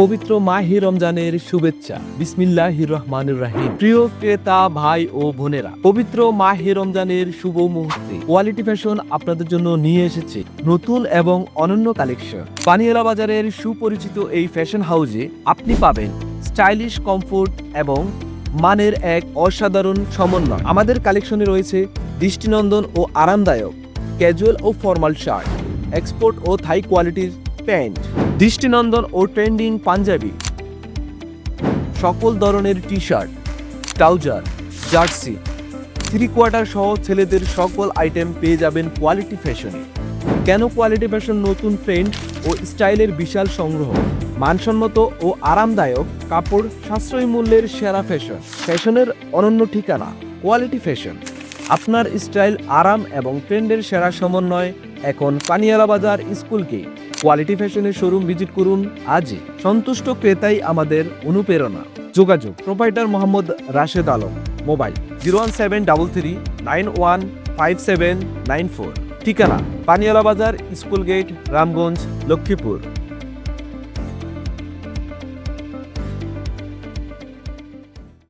পবিত্র মাহি রমজানের শুভেচ্ছা। বিসমিল্লাহির রহমানির রাহিম। প্রিয় ক্রেতা, ভাই ও বোনেরা, পবিত্র মাহি রমজানের শুভ মুহূর্তে কোয়ালিটি ফ্যাশন আপনাদের জন্য নিয়ে এসেছে নতুন এবং অনন্য কালেকশন পানিয়ালা বাজারের সুপরিচিত এই ফ্যাশন হাউজে আপনি পাবেন স্টাইলিশ কমফোর্ট এবং মানের এক অসাধারণ সমন্বয়। আমাদের কালেকশনে রয়েছে দৃষ্টিনন্দন ও আরামদায়ক ক্যাজুয়াল ও ফর্মাল শার্ট এক্সপোর্ট ও থাই কোয়ালিটির প্যান্ট, দৃষ্টিনন্দন ও ট্রেন্ডিং পাঞ্জাবি, সকল ধরনের T shirt trouser, jersey three quarter সহ ছেলেদের সকল আইটেম পেয়ে যাবেন কোয়ালিটি ফ্যাশনে কেন কোয়ালিটি ফ্যাশন নতুন ট্রেন্ড ও স্টাইলের বিশাল সংগ্রহ? মানসম্মত ও আরামদায়ক কাপড় সাশ্রয়ী মূল্যের সেরা ফ্যাশন ফ্যাশনের অনন্য ঠিকানা কোয়ালিটি ফ্যাশন আপনার স্টাইল আরাম এবং ট্রেন্ডের সেরা সমন্বয় এখন Paniala Bazar school gate quality ফ্যাশনের শোরুম ভিজিট করুন আজই। সন্তুষ্ট ক্রেতাই আমাদের অনুপ্রেরণা। যোগাযোগ, proprietor Mohammad Rashed Alam, mobile zero one seven double three nine one five seven nine four. ঠিকানা, পানিয়ালা বাজার, স্কুল গেট, রামগঞ্জ, লক্ষ্মীপুর।